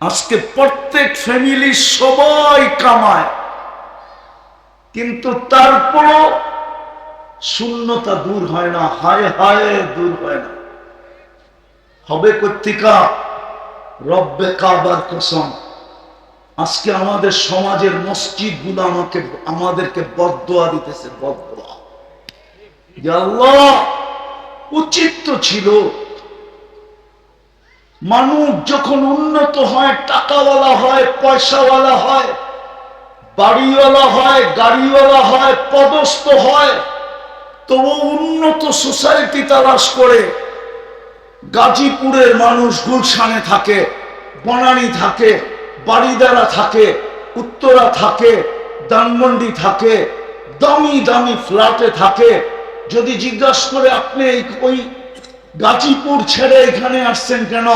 আজকে প্রত্যেক ফ্যামিলি সবাই কামায়। কিন্তু তারপরও শূন্যতা দূর হয় না, হায় হায় দূর হয় না। হবে কর্তিকা রব্বে কাবার কসম। আজকে আমাদের সমাজের মসজিদগুলো আমাকে, আমাদেরকে বদোয়া দিতেছে বদোয়া উচিত তো ছিল মানুষ যখন উন্নত হয়, টাকাওয়ালা হয়, পয়সাওয়ালা হয়, বাড়িওয়ালা হয়, গাড়িওয়ালা হয়, পদস্থ হয়, তবু উন্নত সোসাইটি তালাশ করে গাজীপুরের মানুষ গুলশানে থাকে, বনানী থাকে বাড়িদারা থাকে, উত্তরা থাকে দানমন্ডি থাকে, দামি দামি ফ্ল্যাটে থাকে। যদি জিজ্ঞাসা করে আপনি ওই গাজীপুর ছেড়ে এখানে আসছেন কেন?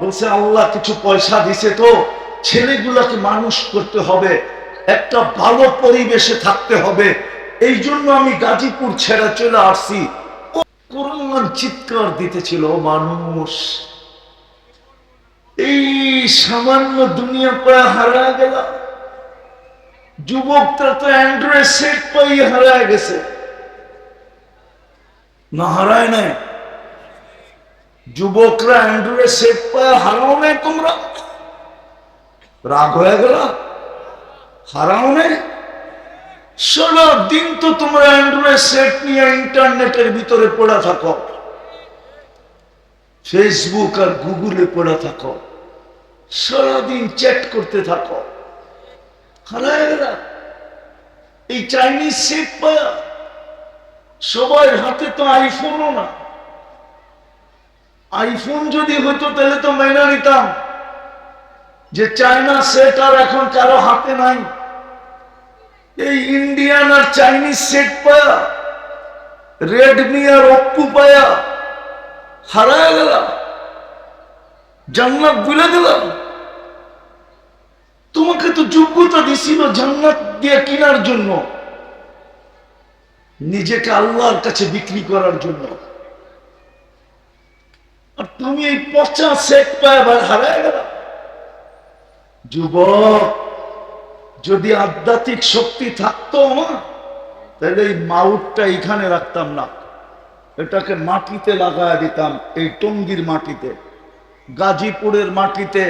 বলছে, আল্লাহ কিছু পয়সা দিছে তো, ছেলেগুলোকে মানুষ করতে হবে, একটা ভালো পরিবেশে থাকতে হবে। এই জন্য আমি গাজীপুর ছেড়ে চলে আসছি। কোরআন চিৎকার দিতেছিল মানুষ। এই সামান্য দুনিয়া পায় হারা গেল। যুবকটা তো অ্যান্ড্রয়েড সেট পাই হারায় গেছে। না হারায় নাই। যুবকরা পায় হারাও নাই তোমরা? রাগ হয়ে গেল? হারাও নাই? দিন তো তোমরা অ্যান্ড্রয়েড সেট নিয়ে ইন্টারনেটের ভিতরে পড়ে থাকো। ফেসবুক আর গুগলে পড়া থাকো। সারাদিন চ্যাট করতে থাকো। হারায় গেল? এই চাইনিজ সেট পায়া সবার হাতে তো আইফোনও না। আইফোন যদি হতো, তাহলে তো মেনে নিতাম। যে চায়না সেট আর এখন কারও হাতে নাই। এই ইন্ডিয়ান আর চাইনিজ সেট পায়া, রেডমি আর ওপ্পো পায়া, হারায় গেলাম। জান্নাত ভুলে দিলাম তোমাকে তো যোগ্যতা দিছিল জান্নাত দিয়ে কেনার জন্য। নিজেকে আল্লাহর কাছে বিক্রি করার জন্য। আর তুমি এই পচা সেট পায় আবার হারায় গেল। যুবক, যদি আধ্যাত্মিক শক্তি থাকতো আমার, তাহলে এই মাউটটা এখানে রাখতাম না। এটাকে মাটিতে লাগায় দিতাম, এই টঙ্গির মাটিতে। গাজীপুরের মাটিতে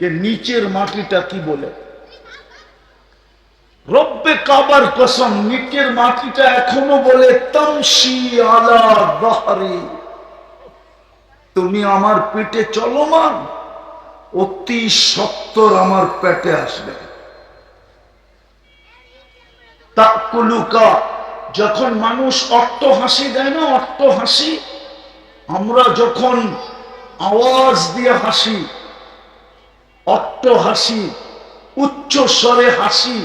যে নিচের মাটিটা কি বলে? রব্বে কাবার কসম, নিচের মাটিটা এখনও বলে তমসি আলা বাহারি তুমি আমার পেটে চলমান। অতি সত্তর আমার পেটে আসবে। যখন মানুষ অট্ট হাসি দেয় না, অট্ট হাসি, আমরা যখন আওয়াজ দিয়ে হাসি, অট্ট হাসি, উচ্চ স্বরে হাসি,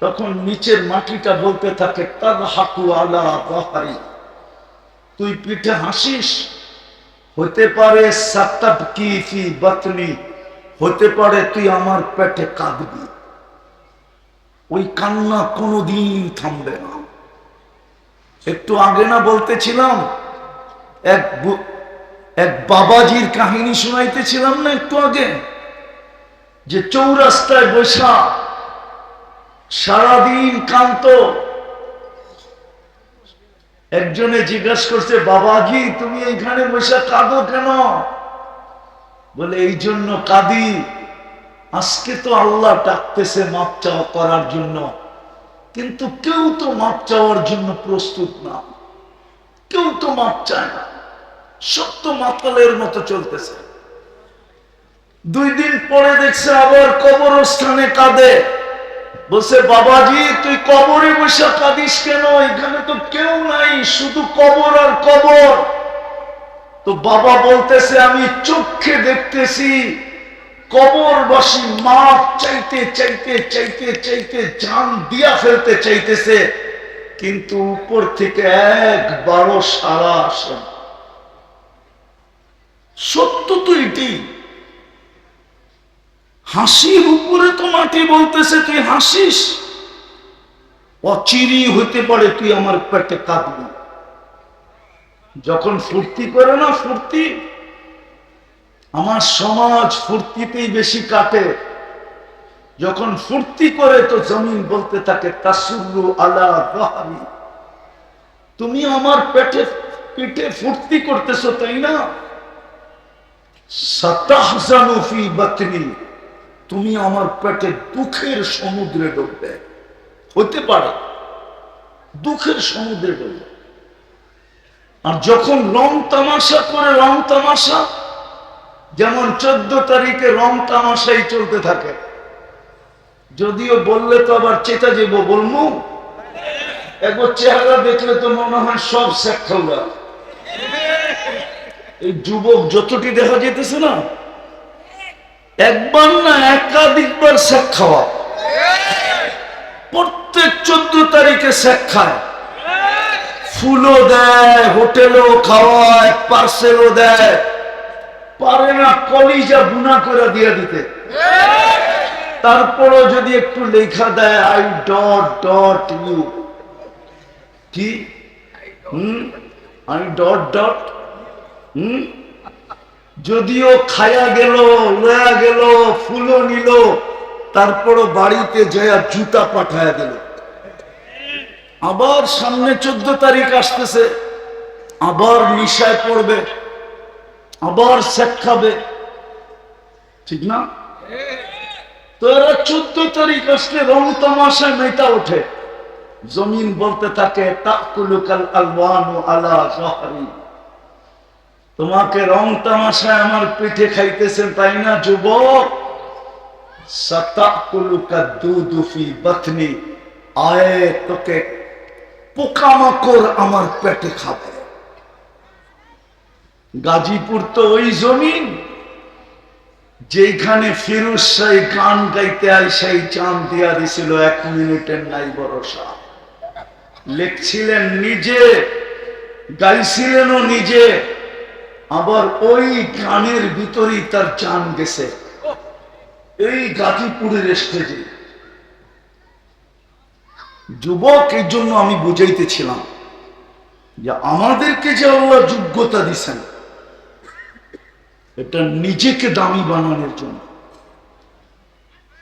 তখন নিচের মাটিটা বলতে থাকে তার হাকু আলা তুই পিঠে হাসিস হতে পারে হতে পারে তুই আমার পেটে কাঁদবি। ওই কান্না কোনোদিন থামবে না। একটু আগে না বলতেছিলাম, এক এক বাবাজির কাহিনী শোনাইতেছিলাম না একটু আগে, যে চৌরাস্তায় বসা সারাদিন কান্ত একজনে জিজ্ঞাসা করছে বাবাজি তুমি এইখানে বসে কাঁদো কেন? বলে, এই জন্য কাঁদি। আজকে তো আল্লাহ ডাকতেছে মাপ চাওয়া করার জন্য। কিন্তু কেউ তো মাপ চাওয়ার জন্য প্রস্তুত না। কেউ তো মাপ চায় না। সত্য মাতালের মতো চলতেছে। দুই দিন পরে দেখছে আবার কবরস্থানে কাঁদে। বলছে, বাবাজি, তুই কবরে বসে কাঁদিস কেন? এখানে তো কেউ নাই, শুধু কবর আর কবর। তো বাবা বলতেছে, আমি চোখে দেখতেছি কবরবাসী মাপ চাইতে চাইতে চাইতে চাইতে জান দিয়া ফেলতে চাইতেছে, কিন্তু উপর থেকে একবারও সারা সত্য তো এটি হাসির উপরে তো মাটি বলতেছে, তুই হাসিস? অচিরি হইতে পারে তুই আমার পেটে কাঁদবি। যখন ফুর্তি করে না ফুর্তি, আমার সমাজ ফুর্তিতেই বেশি কাটে যখন ফুর্তি করে তো জমিন বলতে থাকে তাসুল্লু আলা বাহারি। তুমি আমার পেটে পেটে ফুর্তি করতেছো, তাই না? সাতাহজানু ফি বাতনি তুমি আমার পেটে দুঃখের সমুদ্রে ডুববে। হতে পারে, দুঃখের সমুদ্রে ডুববে। আর যখন রং তামাশা করে, রং তামাশা, যেমন চোদ্দ তারিখে রং তামাশাই চলতে থাকে। যদিও বললে তো আবার চেতা যাব বলব একবার চেহারা দেখলে তো মনে হয় সব শেখা এই যুবক যতটি দেখা যেতেছে না একবার না একাধিকবার শেখ খাওয়া। প্রত্যেক চোদ্দ তারিখে শেখ খায়। ফুলও দেয়, হোটেলও খাওয়ায় পার্সেলও দেয়। পারে না কলিজা বুনা করে দিয়ে দিতে। তারপরও যদি একটু লেখা দেয় আই ডট ডট ইউ কি? হুম? আই ডট ডট হুম? যদিও খায়া গেল, লয়া গেল, ফুলও নিল, তারপরও বাড়িতে জয়া জুতা পাঠায়া দিল। আবার সামনে চোদ্দ তারিখ আসতেছে, আবার নিশায় পড়বে, আবার খাবে। ঠিক না? তো এরা চোদ্দ তারিখ আসলে রং তামাশায় মেটা ওঠে। জমিন বলতে থাকে, তাকুলুকাল আলওয়ানু আলা জহরি তোমাকে রং তামাশায় আমার পিঠে খাইতেছেন, তাই না, যুবক? আয়ে তোকে পোকামাকড় আমার পেটে খাবে। গাজীপুর তো ওই জমিন যেখানে ফিরুজ শাহ গান গাইতে আই সেই চান দিয়া দিছিল, এক মিনিটের নাই ভরসা। লিখছিলেন নিজে, গাইছিলেনও নিজে আবার ওই গানের ভিতরেই তার চান গেছে। এই গাজীপুরের স্টেজে। যুবক, এই জন্য আমি বুঝাইতেছিলাম যে আমাদেরকে যে আল্লাহ যোগ্যতা দিছেন, এটা নিজেকে দামি বানানোর জন্য।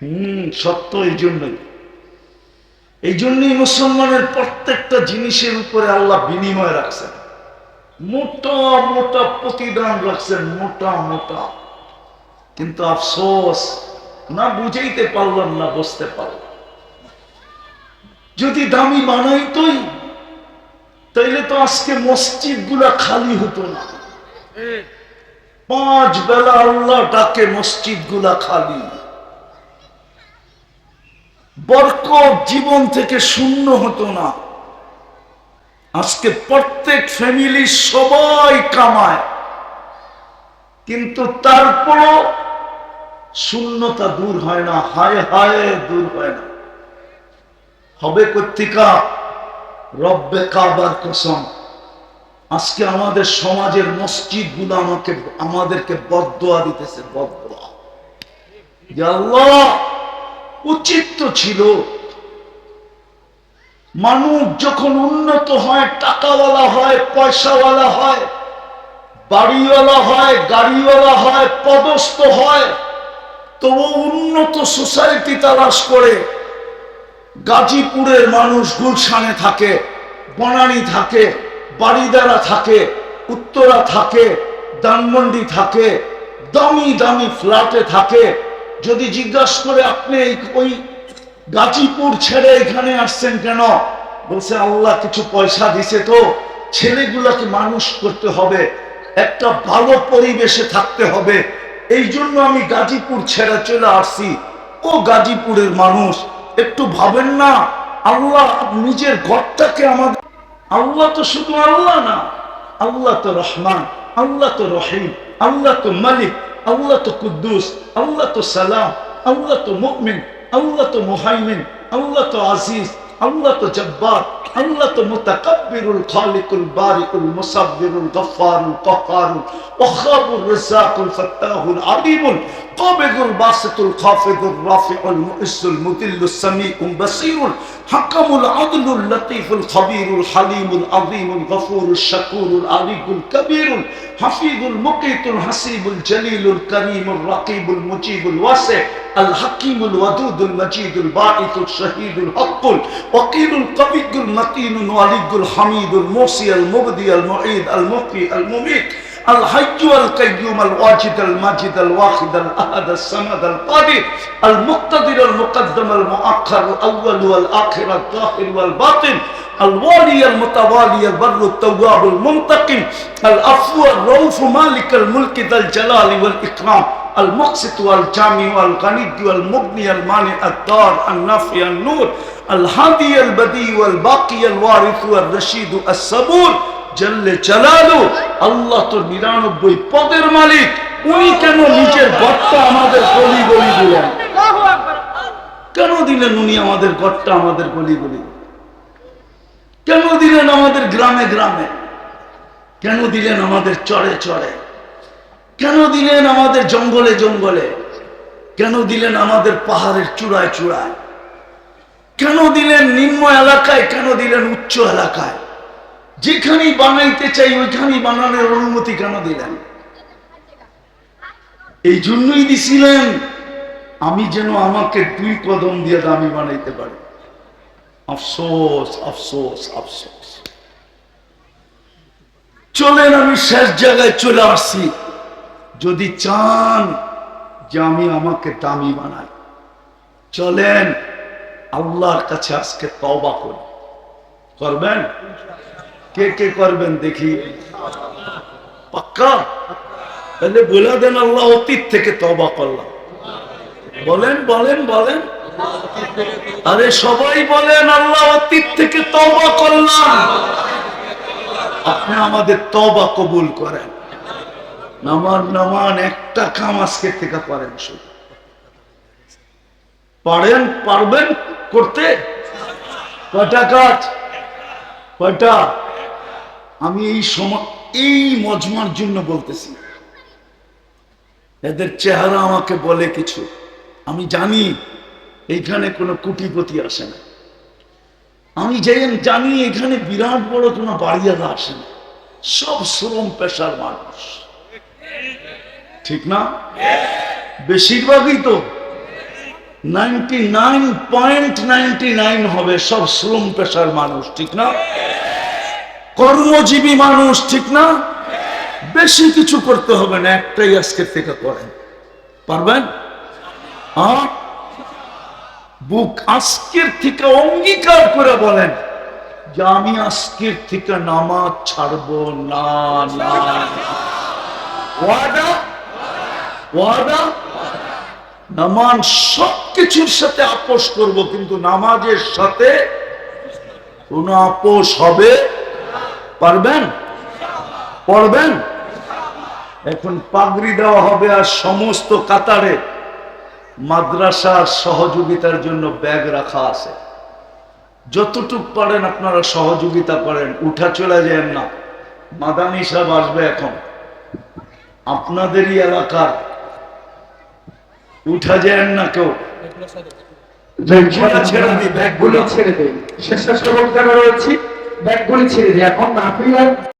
হম, সত্য এই জন্যই। এই জন্যই মুসলমানের প্রত্যেকটা জিনিসের উপরে আল্লাহ বিনিময় রাখছেন। মোটা মোটা প্রতিদান রাখছেন, মোটা মোটা। কিন্তু আফসোস, না বুঝাইতে পারলাম না, বুঝতে পারলাম। যদি দামি বানাইতই, তাইলে তো আজকে মসজিদগুলা খালি হতো না। পাঁচ বেলা আল্লাহ ডাকে মসজিদগুলা খালি। বরকত জীবন থেকে শূন্য হতো না। আজকে প্রত্যেক ফ্যামিলি সবাই কামায়। কিন্তু তারপরও শূন্যতা দূর হয় না, হায় হায় দূর হয় না। হবে কর্তিকা রব্বে কাবার কসম। আজকে আমাদের সমাজের মসজিদগুলো আমাকে, আমাদেরকে বদোয়া দিতেছে বদোয়া উচিত তো ছিল মানুষ যখন উন্নত হয়, টাকাওয়ালা হয়, পয়সাওয়ালা হয়, বাড়িওয়ালা হয়, গাড়িওয়ালা হয়, পদস্থ হয় তবু উন্নত সোসাইটি তালাশ করে গাজীপুরের মানুষ গুলশানে থাকে, বনানী থাকে বাড়িদারা থাকে, উত্তরা থাকে দানমন্ডি থাকে, দামি দামি ফ্ল্যাটে থাকে। যদি জিজ্ঞাসা করে আপনি ওই গাজীপুর ছেড়ে এখানে আসছেন কেন? বলছে, আল্লাহ কিছু পয়সা দিছে তো, ছেলেগুলাকে মানুষ করতে হবে, একটা ভালো পরিবেশে থাকতে হবে। এই জন্য আমি গাজীপুর ছেড়ে চলে আসছি। ও গাজীপুরের মানুষ, একটু ভাবেন না, আল্লাহ নিজের ঘরটাকে আমাদের আল্লাহ তো শুধু আল্লাহ না, আল্লাহ তো রহমান, আল্লাহ তো রহিম, আল্লাহ তো মালিক, আল্লাহ তো কুদ্দুস, আল্লাহ তো সালাম, আল্লাহ তো মুকমিন আল্লাহ তো মুহাইমিন আল্লাহ তো আজিজ আল্লাহ তো জব্বার আল্লাহ তো মুতাকাব্বিরুল খালিকুল বারিকুল মুসাব্বিরুল গফফারুল কহ্হারুল ওয়াহাবুর রাজ্জাকুল ফাত্তাহুল আলিমুল قابض الباسط الخافض الرافع المؤس المذل السميع بصير حكم العدل اللطيف الخبير الحليم العظيم الغفور الشكور العلي الكبير الحفيظ المقيت الحسيب الجليل الكريم الرقيب المجيب الواسع الحكيم الودود المجيد الباعث الشهيد الحق الوكيل القوي المتين الولي الحميد الموصي المبدي المعيد المحيي المميت الحي القيوم الواجد الماجد الواحد الأحد الصمد القادر المقتدر المقدم المؤخر الأول والآخر الظاهر والباطن الوالي المتوالي البر التواب المنتقم العفو الرؤوف مالك الملك ذا الجلال والإكرام আল মকসিত আল জামি আল গানিদি আল মুগনি আল মানি আদার আল নাফি আল জল্লে চালালু আল্লাহ তো নিরানব্বই পদের মালিক। উনি কেন নিজের গড়টা আমাদের গলি গলি দিলেন? কেন দিলেন উনি আমাদের গড়টা আমাদের গলি গলি? কেন দিলেন আমাদের গ্রামে গ্রামে? কেন দিলেন আমাদের চড়ে চড়ে কেন দিলেন আমাদের জঙ্গলে জঙ্গলে? কেন দিলেন আমাদের পাহাড়ের চূড়ায় চূড়ায়? কেন দিলেন নিম্ন এলাকায়, কেন দিলেন উচ্চ এলাকায়? যেখানেই বানাইতে চাই, ওইখানেই বানানোর অনুমতি কেন দিলেন? এই জন্যই দিছিলেন, আমি যেন আমাকে দুই কদম দিয়ে দামি বানাইতে পারি। আফসোস আফসোস আফসোস। চলেন আমি শেষ জায়গায় চলে আসছি। যদি চান যে আমি আমাকে দামি বানাই, চলেন আল্লাহর কাছে আজকে তবা করি। করবেন? কে কে করবেন দেখি। পাক্কা? তাহলে বলে দেন আল্লাহ অতীত থেকে তবা করলাম। বলেন বলেন বলেন। আরে সবাই বলেন, আল্লাহ অতীত থেকে তবা করলাম। আপনি আমাদের তবা কবুল করেন। নামান নামান, একটা কাম আজকে থেকে শুধু। পারেন, পারবেন করতে। কয়টা কাজ? কয়টা? আমি এই সময়, এই মজমার জন্য বলতেছি। এদের চেহারা আমাকে বলে কিছু। আমি জানি এইখানে কোনো কুটিপতি আসে না। আমি যে জানি এখানে বিরাট বড় কোনো বাড়িয়ালা আসে না। সব শ্রম পেশার মানুষ। ঠিক না? বেশিরভাগই তো ninety nine point ninety nine হবে সব শ্রম পেশার মানুষ, ঠিক না? কর্মজীবী মানুষ, ঠিক না? বেশি কিছু করতে হবে না, একটাই আজকের থেকে করেন। পারবেন? বুক আজকের থেকে অঙ্গীকার করে বলেন যে আমি আজকের থেকে নামাজ ছাড়বো, না না। ওয়াদা ওয়াদা? নামাজ সবকিছুর সাথে আপোষ করব, কিন্তু নামাজের সাথে কোন আপোষ হবে? পারবেন? পড়বেন? এখন পাগড়ি দেওয়া হবে আর সমস্ত কাতারে মাদ্রাসার সহযোগিতার জন্য ব্যাগ রাখা আছে। যতটুক পারেন আপনারা সহযোগিতা করেন, উঠা চলে যান না। মাদানি সাহেব আসবে এখন। আপনাদেরই এলাকার উঠা যায় না কেউ। ছেড়ে দিই ব্যাগগুলো। ছেড়ে দেয় শেষ শেষ রয়েছে ব্যাগগুলি ছেড়ে দেয় এখন না আর